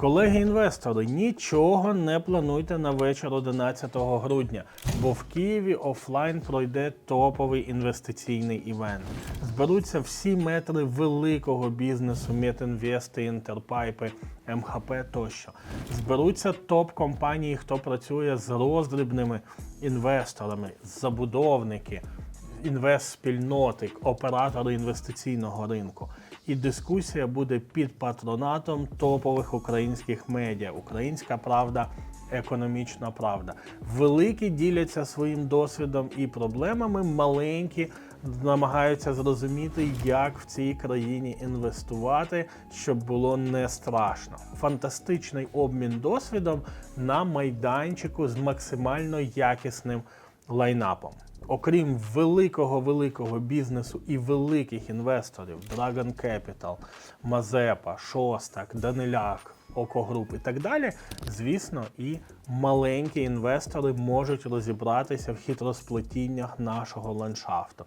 Колеги-інвестори, нічого не плануйте на вечір 11 грудня, бо в Києві офлайн пройде топовий інвестиційний івент. Зберуться всі метри великого бізнесу, Метінвести, Інтерпайпи, МХП тощо. Зберуться топ-компанії, хто працює з роздрібними інвесторами, забудовники, інвестспільноти, оператори інвестиційного ринку. І дискусія буде під патронатом топових українських медіа. Українська правда, економічна правда. Великі діляться своїм досвідом і проблемами, маленькі намагаються зрозуміти, як в цій країні інвестувати, щоб було не страшно. Фантастичний обмін досвідом на майданчику з максимально якісним лайнапом. Окрім великого великого бізнесу і великих інвесторів, Dragon Capital, Мазепа, Шостак, Даниляк, Окогруп і так далі, звісно, і маленькі інвестори можуть розібратися в хитросплетіннях нашого ландшафту.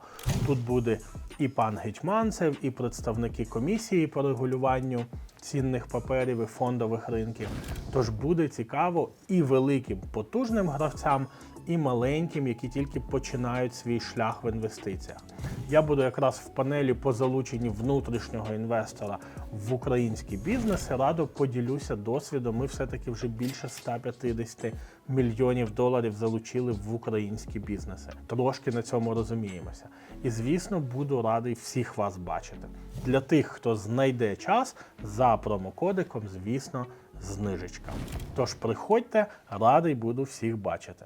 Тут буде і пан Гетьманцев, і представники комісії по регулюванню цінних паперів і фондових ринків. Тож буде цікаво і великим потужним гравцям, і маленьким, які тільки починають свій шлях в інвестиціях. Я буду якраз в панелі по залученні внутрішнього інвестора в українські бізнеси. Радо поділюся досвідом. Ми все-таки вже більше 150 мільйонів доларів залучили в українські бізнеси. Трошки на цьому розуміємося. І звісно, буду радий всіх вас бачити. Для тих, хто знайде час, за промокодиком, звісно, знижечка. Тож приходьте, радий буду всіх бачити.